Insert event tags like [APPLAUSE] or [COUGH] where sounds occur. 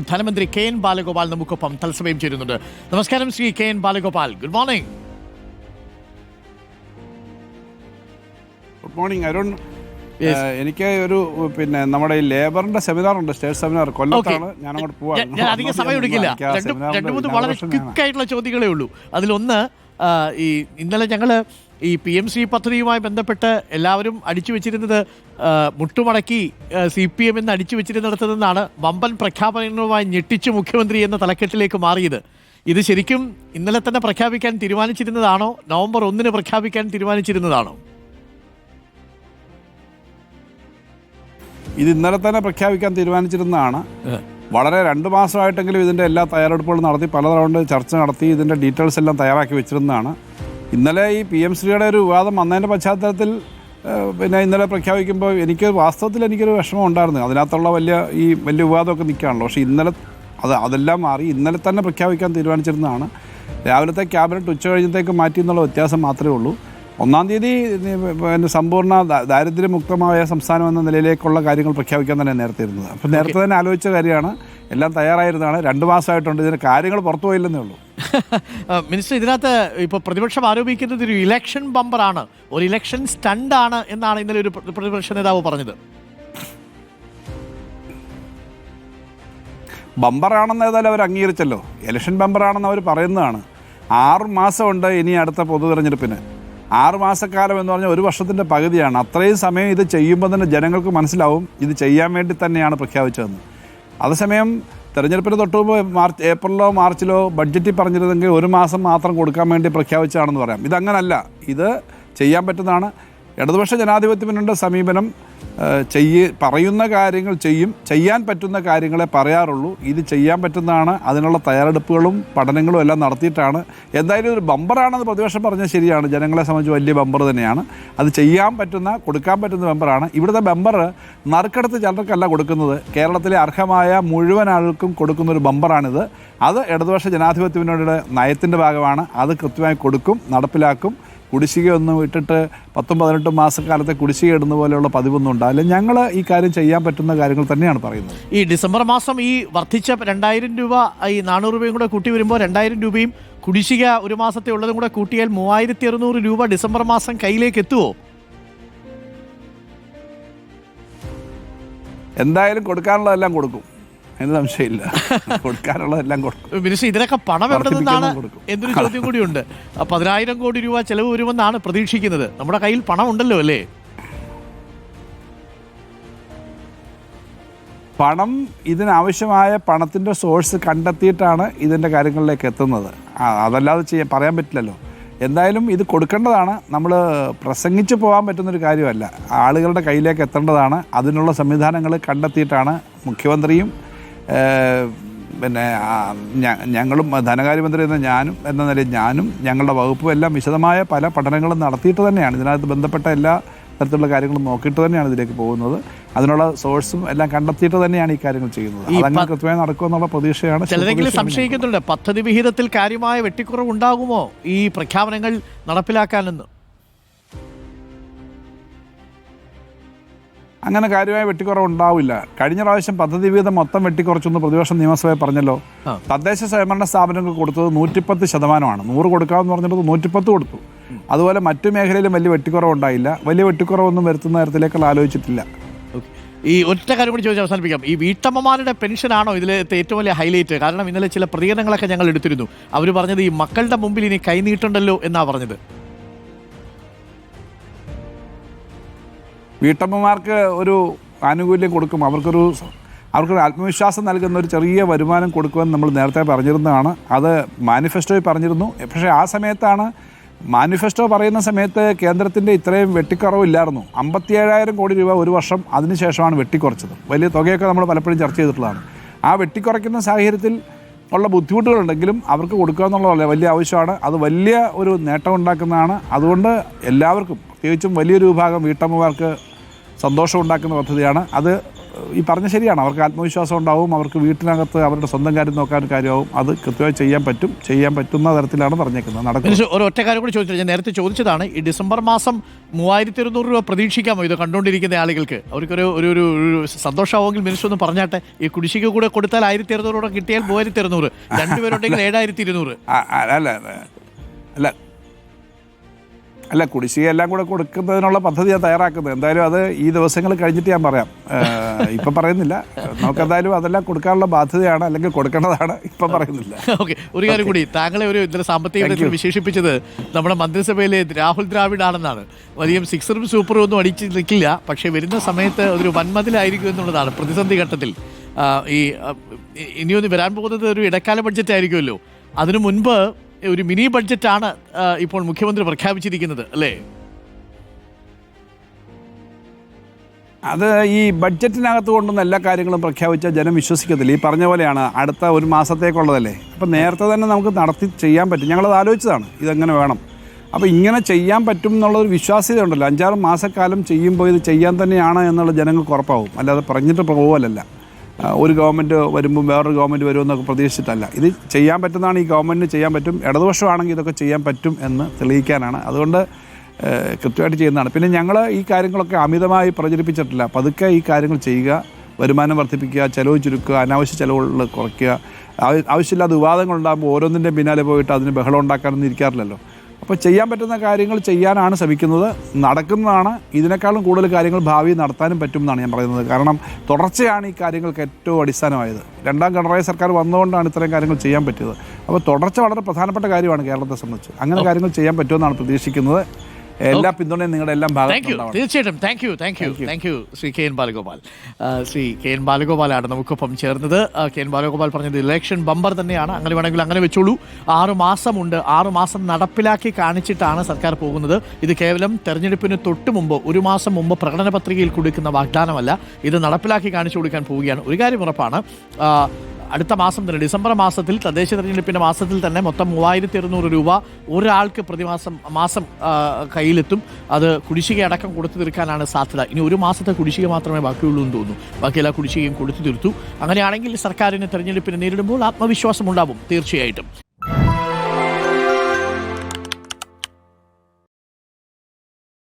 ധനമന്ത്രി K N Balagopal നമുക്കൊപ്പം തത്സമയം ചേരുന്നുണ്ട്. നമസ്കാരം Shri K N Balagopal. Good morning good morning Arun. എനിക്ക് ഒരു പിന്നെ നമ്മുടെ ഈ ലേബറിന്റെ സെമിനാർ ഉണ്ട് സ്റ്റേറ്റ് സെമിനാർ. കൊല്ലത്താണ്. ഞാൻ അങ്ങോട്ട് പോവാ. ഞാൻ അധികം സമയം എടുക്കില്ല രണ്ട് മൂന്ന് വളരെ ക്വിക്ക് ആയിട്ടുള്ള ചോദ്യങ്ങളേ ഉള്ളൂ. അതിലൊന്ന് ഈ ഇന്നലെ ഞങ്ങൾ ഈ പി എം സി പദ്ധതിയുമായി ബന്ധപ്പെട്ട് എല്ലാവരും അടിച്ചു വെച്ചിരുന്നത് മുട്ടുമടക്കി സി പി എം എന്ന് അടിച്ചു വെച്ചിരുന്നിടത്തു നിന്നാണ് വമ്പൻ പ്രഖ്യാപനങ്ങളുമായി ഞെട്ടിച്ചു മുഖ്യമന്ത്രി എന്ന തലക്കെട്ടിലേക്ക് മാറിയത്. ഇത് ശരിക്കും ഇന്നലെ തന്നെ പ്രഖ്യാപിക്കാൻ തീരുമാനിച്ചിരുന്നതാണോ? നവംബർ ഒന്നിന് പ്രഖ്യാപിക്കാൻ തീരുമാനിച്ചിരുന്നതാണോ? ഇത് ഇന്നലെ തന്നെ പ്രഖ്യാപിക്കാൻ തീരുമാനിച്ചിരുന്നതാണ്. വളരെ രണ്ട് മാസമായിട്ടെങ്കിലും ഇതിന്റെ എല്ലാ തയ്യാറെടുപ്പുകളും നടത്തി പല റൗണ്ട് ചർച്ച നടത്തി ഇതിന്റെ ഡീറ്റെയിൽസ് എല്ലാം തയ്യാറാക്കി വെച്ചിരുന്നതാണ്. ഇന്നലെ ഈ പി എം ശ്രീയുടെ ഒരു വിവാദം വന്നതിന്റെ പശ്ചാത്തലത്തിൽ പിന്നെ ഇന്നലെ പ്രഖ്യാപിക്കുമ്പോൾ എനിക്ക് വാസ്തവത്തിൽ എനിക്കൊരു വിഷമം ഉണ്ടായിരുന്നു. അതിനകത്തുള്ള വലിയ ഈ വലിയ വിവാദമൊക്കെ നിൽക്കുകയാണല്ലോ. പക്ഷേ ഇന്നലെ അത് അതെല്ലാം മാറി ഇന്നലെ തന്നെ പ്രഖ്യാപിക്കാൻ തീരുമാനിച്ചിരുന്നതാണ്. രാവിലത്തെ ക്യാബിനറ്റ് ഉച്ച കഴിഞ്ഞത്തേക്ക് മാറ്റി എന്നുള്ള വ്യത്യാസം മാത്രമേ ഉള്ളൂ. ഒന്നാം തീയതി പിന്നെ സമ്പൂർണ ദാരിദ്ര്യമുക്തമായ സംസ്ഥാനം എന്ന നിലയിലേക്കുള്ള കാര്യങ്ങൾ പ്രഖ്യാപിക്കാൻ തന്നെ നേരത്തെ ഇരുന്നത്. അപ്പം നേരത്തെ തന്നെ ആലോചിച്ച കാര്യമാണ്. എല്ലാം തയ്യാറായിരുന്നതാണ്. രണ്ട് മാസമായിട്ടുണ്ട്. ഇതിന് കാര്യങ്ങൾ പുറത്തു പോയില്ലെന്നേ ഉള്ളൂ. മിനിസ്റ്റർ ഇതിനകത്ത് ഇപ്പോൾ പ്രതിപക്ഷം ആരോപിക്കുന്നത് ഒരു ഇലക്ഷൻ ബമ്പറാണ് ഒരു ഇലക്ഷൻ സ്റ്റണ്ടാണ് എന്നാണ് ഇന്നലെ ഒരു പ്രതിപക്ഷ നേതാവ് പറഞ്ഞത്. ബമ്പറാണെന്ന് ഏതായാലും അവർ അംഗീകരിച്ചല്ലോ. ഇലക്ഷൻ ബമ്പറാണെന്ന് അവർ പറയുന്നതാണ്. ആറ് മാസമുണ്ട് ഇനി അടുത്ത പൊതു തിരഞ്ഞെടുപ്പിന് ആറ് മാസക്കാലം എന്ന് പറഞ്ഞാൽ ഒരു വർഷത്തിന്റെ പകുതിയാണ്. അത്രയും സമയം ഇത് ചെയ്യുമ്പോൾ തന്നെ ജനങ്ങൾക്ക് മനസ്സിലാവും ഇത് ചെയ്യാൻ വേണ്ടി തന്നെയാണ് പ്രഖ്യാപിച്ചതെന്ന്. അതേസമയം തെരഞ്ഞെടുപ്പിന് തൊട്ട് മുമ്പ് മാർച്ച് ഏപ്രിലോ മാർച്ചിലോ ബഡ്ജറ്റിൽ പറഞ്ഞിരുന്നെങ്കിൽ ഒരു മാസം മാത്രം കൊടുക്കാൻ വേണ്ടി പ്രഖ്യാപിച്ചതാണെന്ന് പറയാം. ഇതങ്ങനല്ല. ഇത് ചെയ്യാൻ പറ്റുന്നതാണ്. ഇടതുപക്ഷ ജനാധിപത്യ ജനാധിപത്യത്തിനുണ്ട് സമീപനം. ചെയ്യ പറയുന്ന കാര്യങ്ങൾ ചെയ്യും. ചെയ്യാൻ പറ്റുന്ന കാര്യങ്ങളെ പറയാറുള്ളൂ. ഇത് ചെയ്യാൻ പറ്റുന്നതാണ്. അതിനുള്ള തയ്യാറെടുപ്പുകളും പഠനങ്ങളും എല്ലാം നടത്തിയിട്ടാണ്. എന്തായാലും ഒരു ബമ്പറാണെന്ന് പ്രതിപക്ഷം പറഞ്ഞാൽ ശരിയാണ്. ജനങ്ങളെ സംബന്ധിച്ച് വലിയ ബമ്പർ തന്നെയാണ്. അത് ചെയ്യാൻ പറ്റുന്ന കൊടുക്കാൻ പറ്റുന്ന ബമ്പറാണ്. ഇവിടുത്തെ ബമ്പർ നറുക്കെടുത്ത് ചിലർക്കല്ല കൊടുക്കുന്നത്. കേരളത്തിലെ അർഹമായ മുഴുവൻ ആൾക്കും കൊടുക്കുന്ന ഒരു ബമ്പറാണിത്. അത് ഇടതുപക്ഷ ജനാധിപത്യത്തിനോട് നയത്തിന്റെ ഭാഗമാണ്. അത് കൃത്യമായി കൊടുക്കും നടപ്പിലാക്കും. കുടിശ്ശികയൊന്നും ഇട്ടിട്ട് പത്തും പതിനെട്ടും മാസക്കാലത്തെ കുടിശ്ശിക ഇടുന്ന പോലെയുള്ള പതിവൊന്നും ഉണ്ടാവില്ല ഞങ്ങൾ ഈ കാര്യം ചെയ്യാൻ പറ്റുന്ന കാര്യങ്ങൾ തന്നെയാണ് പറയുന്നത്. ഈ ഡിസംബർ മാസം ഈ വർദ്ധിച്ച രണ്ടായിരം രൂപ ഈ നാനൂറ് രൂപയും കൂടെ കൂട്ടി വരുമ്പോൾ രണ്ടായിരം രൂപയും കുടിശ്ശിക ഒരു മാസത്തെ ഉള്ളതും കൂടെ കൂട്ടിയാൽ മൂവായിരത്തി അറുന്നൂറ് രൂപ ഡിസംബർ മാസം കയ്യിലേക്ക് എത്തുമോ എന്തായാലും കൊടുക്കാനുള്ളതെല്ലാം കൊടുക്കും. അതിന് സംശയമില്ല. കൊടുക്കാനുള്ളതെല്ലാം കൊടുക്കും. മിനിസ്റ്റർ ഇതിനൊക്കെ പണം എവിടെ നിന്നാണ്. എന്നൊരു ചോദ്യം കൂടിയുണ്ട്. പതിനായിരം കോടി രൂപ ചെലവ് വരുമെന്നാണ് പ്രതീക്ഷിക്കുന്നത്. നമ്മുടെ കയ്യിൽ പണം ഉണ്ടല്ലോ അല്ലേ? പണം ഇതിനാവശ്യമായ പണത്തിന്റെ സോഴ്സ് കണ്ടെത്തിയിട്ടാണ് ഇതിന്റെ കാര്യങ്ങളിലേക്ക് എത്തുന്നത്. അതല്ലാതെ ചെയ്യാൻ പറയാൻ പറ്റില്ലല്ലോ. എന്തായാലും ഇത് കൊടുക്കേണ്ടതാണ്. നമ്മൾ പ്രസംഗിച്ച് പോകാൻ പറ്റുന്നൊരു കാര്യമല്ല. ആളുകളുടെ കയ്യിലേക്ക് എത്തേണ്ടതാണ്. അതിനുള്ള സംവിധാനങ്ങൾ കണ്ടെത്തിയിട്ടാണ് മുഖ്യമന്ത്രിയും പിന്നെ ഞങ്ങളും ധനകാര്യമന്ത്രി എന്ന ഞാനും എന്ന നിലയിൽ ഞാനും ഞങ്ങളുടെ വകുപ്പും എല്ലാം വിശദമായ പല പഠനങ്ങളും നടത്തിയിട്ട് തന്നെയാണ്. ഇതിനകത്ത് ബന്ധപ്പെട്ട എല്ലാ തരത്തിലുള്ള കാര്യങ്ങളും നോക്കിയിട്ട് തന്നെയാണ് ഇതിലേക്ക് പോകുന്നത്. അതിനുള്ള സോഴ്സും എല്ലാം കണ്ടെത്തിയിട്ട് തന്നെയാണ് ഈ കാര്യങ്ങൾ ചെയ്യുന്നത്. അതങ്ങനെ കൃത്യമായി നടക്കുമെന്നുള്ള പ്രതീക്ഷയാണ് ചിലരെങ്കിലും സംശയിക്കുന്നുണ്ട്. പദ്ധതി വിഹിതത്തിൽ കാര്യമായ വെട്ടിക്കുറവ് ഉണ്ടാകുമോ ഈ പ്രഖ്യാപനങ്ങൾ നടപ്പിലാക്കാനെന്ന്? അങ്ങനെ കാര്യമായ വെട്ടിക്കുറവ് ഉണ്ടാവില്ല. കഴിഞ്ഞ പ്രാവശ്യം പദ്ധതി വിഹിതം മൊത്തം വെട്ടിക്കുറച്ചെന്ന് പ്രതിപക്ഷം നിയമസഭയിൽ പറഞ്ഞല്ലോ. തദ്ദേശ സ്വയംഭരണ സ്ഥാപനങ്ങൾക്ക് കൊടുത്തത് നൂറ്റിപ്പത്ത് ശതമാനമാണ്. നൂറ് കൊടുക്കാമെന്ന് പറഞ്ഞിട്ട് നൂറ്റിപ്പത്ത് കൊടുത്തു. അതുപോലെ മറ്റു മേഖലയിലും വലിയ വെട്ടിക്കുറവ് ഉണ്ടായില്ല. വലിയ വെട്ടിക്കുറവൊന്നും വരുത്തുന്ന തരത്തിലേക്കുള്ള ആലോചിച്ചിട്ടില്ല. ഈ ഒറ്റ കാര്യം കൂടി ചോദിച്ച് അവസാനിപ്പിക്കാം. ഈ വീട്ടമ്മമാരുടെ പെൻഷനാണോ ഇതിലത്തെ ഏറ്റവും വലിയ ഹൈലൈറ്റ്? കാരണം ഇന്നലെ ചില പ്രതികരണങ്ങളൊക്കെ ഞങ്ങൾ എടുത്തിരുന്നു. അവർ പറഞ്ഞത് ഈ മക്കളുടെ മുമ്പിൽ ഇനി കൈനീട്ടുണ്ടല്ലോ എന്നാണ് പറഞ്ഞത്. വീട്ടമ്മമാർക്ക് ഒരു ആനുകൂല്യം കൊടുക്കും. അവർക്കൊരു അവർക്കൊരു ആത്മവിശ്വാസം നൽകുന്ന ഒരു ചെറിയ വരുമാനം കൊടുക്കുമെന്ന് നമ്മൾ നേരത്തെ പറഞ്ഞിരുന്നതാണ്. അത് മാനിഫെസ്റ്റോയിൽ പറഞ്ഞിരുന്നു. പക്ഷേ ആ സമയത്താണ് മാനിഫെസ്റ്റോ പറയുന്ന സമയത്ത് കേന്ദ്രത്തിന്റെ ഇത്രയും വെട്ടിക്കുറവില്ലായിരുന്നു അമ്പത്തിയേഴായിരം കോടി രൂപ ഒരു വർഷം അതിനുശേഷമാണ് വെട്ടിക്കുറച്ചത്. വലിയ തുകയൊക്കെ നമ്മൾ പലപ്പോഴും ചർച്ച ചെയ്തിട്ടുള്ളതാണ്. ആ വെട്ടിക്കുറയ്ക്കുന്ന സാഹചര്യത്തിൽ ഉള്ള ബുദ്ധിമുട്ടുകളുണ്ടെങ്കിലും അവർക്ക് കൊടുക്കുക എന്നുള്ള വലിയ ആവശ്യമാണ്. അത് വലിയ ഒരു നേട്ടം ഉണ്ടാക്കുന്നതാണ്. അതുകൊണ്ട് എല്ലാവർക്കും പ്രത്യേകിച്ചും വലിയൊരു വിഭാഗം വീട്ടമ്മമാർക്ക് സന്തോഷം ഉണ്ടാക്കുന്ന പദ്ധതിയാണ്. അത് ഈ പറഞ്ഞ ശരിയാണ്. അവർക്ക് ആത്മവിശ്വാസം ഉണ്ടാവും അവർക്ക് വീട്ടിനകത്ത് അവരുടെ സ്വന്തം കാര്യം നോക്കാൻ കാര്യമാവും. അത് കൃത്യമായി ചെയ്യാൻ പറ്റും ചെയ്യാൻ പറ്റുന്ന തരത്തിലാണ് പറഞ്ഞേക്കുന്നത്. നടക്കുന്നത്. ഒരു ഒറ്റ കാര്യം കൂടി ചോദിച്ചു ഞാൻ നേരത്തെ ചോദിച്ചതാണ് ഈ ഡിസംബർ മാസം മൂവായിരത്തി ഇരുന്നൂറ് രൂപ പ്രതീക്ഷിക്കാമോ ഇത് കണ്ടുകൊണ്ടിരിക്കുന്ന ആളുകൾക്ക്. അവർക്കൊരു ഒരു ഒരു സന്തോഷമാവെങ്കിൽ മിനിസ്റ്റർ ഒന്ന് പറഞ്ഞാട്ടെ ഈ കുടിശ്ശിക കൂടെ കൊടുത്താൽ ആയിരത്തി ഇരുന്നൂറ് കിട്ടിയാൽ മൂവായിരത്തി ഇരുന്നൂറ് രണ്ടുപേരുണ്ടെങ്കിൽ [LAUGHS] ഏഴായിരത്തി ഇരുന്നൂറ് അല്ല. അല്ല അല്ല കുടിശ്ശിക എല്ലാം കൂടെ കൊടുക്കുന്നതിനുള്ള പദ്ധതി ഞാൻ തയ്യാറാക്കുന്നത്. എന്തായാലും അത് ഈ ദിവസങ്ങൾ കഴിഞ്ഞിട്ട് ഞാൻ പറയാം. ഇപ്പൊ പറയുന്നില്ല. നമുക്കെന്തായാലും അതെല്ലാം കൊടുക്കാനുള്ള ബാധ്യതയാണ് അല്ലെങ്കിൽ കൊടുക്കേണ്ടതാണ്. ഇപ്പം പറയുന്നില്ല. ഓക്കെ ഒരു കാര്യം കൂടി താങ്കളെ ഒരു ഇന്നലെ സാമ്പത്തിക വിശേഷിപ്പിച്ചത് നമ്മുടെ മന്ത്രിസഭയിലെ രാഹുൽ ദ്രാവിഡ് ആണെന്നാണ്. വലിയ സിക്സറും സൂപ്പറും ഒന്നും അടിച്ച് നിൽക്കില്ല പക്ഷേ വരുന്ന സമയത്ത് ഒരു വൻമതിലായിരിക്കും എന്നുള്ളതാണ് പ്രതിസന്ധി ഘട്ടത്തിൽ. ഈ ഇനിയൊന്ന് വരാൻ പോകുന്നത് ഒരു ഇടക്കാല ബഡ്ജറ്റ് ആയിരിക്കുമല്ലോ. അതിനു മുൻപ് ഒരു മിനി ബഡ്ജറ്റാണ് ഇപ്പോൾ മുഖ്യമന്ത്രി പ്രഖ്യാപിച്ചിരിക്കുന്നത് അല്ലേ? അത് ഈ ബഡ്ജറ്റിനകത്ത് കൊണ്ടുവന്ന എല്ലാ കാര്യങ്ങളും പ്രഖ്യാപിച്ച ജനം വിശ്വസിക്കത്തില്ല. ഈ പറഞ്ഞ പോലെയാണ് അടുത്ത ഒരു മാസത്തേക്കുള്ളതല്ലേ. അപ്പം നേരത്തെ തന്നെ നമുക്ക് നടത്തി ചെയ്യാൻ പറ്റും. ഞങ്ങളത് ആലോചിച്ചതാണ് ഇതെങ്ങനെ വേണം. അപ്പോൾ ഇങ്ങനെ ചെയ്യാൻ പറ്റും എന്നുള്ളൊരു വിശ്വാസ്യത ഉണ്ടല്ലോ. അഞ്ചാറ് മാസക്കാലം ചെയ്യുമ്പോൾ ഇത് ചെയ്യാൻ തന്നെയാണ് എന്നുള്ള ജനങ്ങൾക്ക് ഉറപ്പാവും. അല്ലാതെ പറഞ്ഞിട്ട് പോകലല്ല ആ, ഒരു ഗവൺമെന്റ് വരുമ്പോൾ വേറൊരു ഗവൺമെന്റ് വരുമെന്നൊക്കെ പ്രതീക്ഷിച്ചിട്ടല്ല. ഇത് ചെയ്യാൻ പറ്റുന്നതാണ് ഈ ഗവൺമെന്റിന് ചെയ്യാൻ പറ്റും. ഇടതുപക്ഷമാണെങ്കിൽ ഇതൊക്കെ ചെയ്യാൻ പറ്റും എന്ന് തെളിയിക്കാനാണ്. അതുകൊണ്ട് കൃത്യമായിട്ട് ചെയ്യുന്നതാണ്. പിന്നെ ഞങ്ങൾ ഈ കാര്യങ്ങളൊക്കെ അമിതമായി പ്രചരിപ്പിച്ചിട്ടില്ല. പതുക്കെ ഈ കാര്യങ്ങൾ ചെയ്യുക വരുമാനം വർദ്ധിപ്പിക്കുക ചിലവ് ചുരുക്കുക അനാവശ്യ ചിലവുകൾ കുറയ്ക്കുക ആവ- ആവശ്യമില്ലാത്ത വിവാദങ്ങൾ ഉണ്ടാകുമ്പോൾ ഓരോന്നിന്റെയും പിന്നാലെ പോയിട്ട് അതിന് ബഹളം ഉണ്ടാക്കാനൊന്നും ഇരിക്കാറില്ലല്ലോ. അപ്പോൾ ചെയ്യാൻ പറ്റുന്ന കാര്യങ്ങൾ ചെയ്യാനാണ് ശ്രമിക്കുന്നത്. നടക്കുന്നതാണ്. ഇതിനേക്കാളും കൂടുതൽ കാര്യങ്ങൾ ഭാവിയിൽ നടത്താനും പറ്റും എന്നാണ് ഞാൻ പറയുന്നത്. കാരണം തുടർച്ചയാണ് ഈ കാര്യങ്ങൾക്ക് ഏറ്റവും അടിസ്ഥാനമായത്. രണ്ടാം പിണറായി സർക്കാർ വന്നുകൊണ്ടാണ് ഇത്രയും കാര്യങ്ങൾ ചെയ്യാൻ പറ്റിയത്. അപ്പോൾ തുടർച്ച വളരെ പ്രധാനപ്പെട്ട കാര്യമാണ് കേരളത്തെ സംബന്ധിച്ച്. അങ്ങനെ കാര്യങ്ങൾ ചെയ്യാൻ പറ്റുമെന്നാണ് പ്രതീക്ഷിക്കുന്നത്. എല്ലാ പിന്തുണയും നിങ്ങളുടെ എല്ലാം താങ്ക് യു തീർച്ചയായിട്ടും. Thank you thank you thank you Shri K N Balagopal. Shri K N ബാലഗോപാലാണ് നമുക്കൊപ്പം ചേർന്നത്. കെ എൻ ബാലഗോപാൽ പറഞ്ഞത് ഇലക്ഷൻ ബമ്പർ തന്നെയാണ്. അങ്ങനെ വേണമെങ്കിൽ അങ്ങനെ വെച്ചോളൂ. ആറു മാസമുണ്ട്. ആറു മാസം നടപ്പിലാക്കി കാണിച്ചിട്ടാണ് സർക്കാർ പോകുന്നത്. ഇത് കേവലം തെരഞ്ഞെടുപ്പിന് തൊട്ട് മുമ്പ് ഒരു മാസം മുമ്പ് പ്രകടന പത്രികയിൽ കൊടുക്കുന്ന വാഗ്ദാനമല്ല. ഇത് നടപ്പിലാക്കി കാണിച്ചു കൊടുക്കാൻ പോവുകയാണ്. ഒരു കാര്യം ഉറപ്പാണ്. അടുത്ത മാസം തന്നെ ഡിസംബർ മാസത്തിൽ തദ്ദേശ തെരഞ്ഞെടുപ്പിന്റെ മാസത്തിൽ തന്നെ മൊത്തം മൂവായിരത്തി ഇരുന്നൂറ് രൂപ ഒരാൾക്ക് പ്രതിമാസം മാസം കയ്യിലെത്തും. അത് കുടിശ്ശിക അടക്കം കൊടുത്തു തീർക്കാനാണ് സാധ്യത. ഇനി ഒരു മാസത്തെ കുടിശ്ശിക മാത്രമേ ബാക്കിയുള്ളൂ എന്ന് തോന്നുന്നു. ബാക്കി എല്ലാ കുടിശ്ശികയും കൊടുത്തു തീർത്തു. അങ്ങനെയാണെങ്കിൽ സർക്കാരിന് തെരഞ്ഞെടുപ്പിനെ നേരിടുമ്പോൾ ആത്മവിശ്വാസം ഉണ്ടാവും തീർച്ചയായിട്ടും.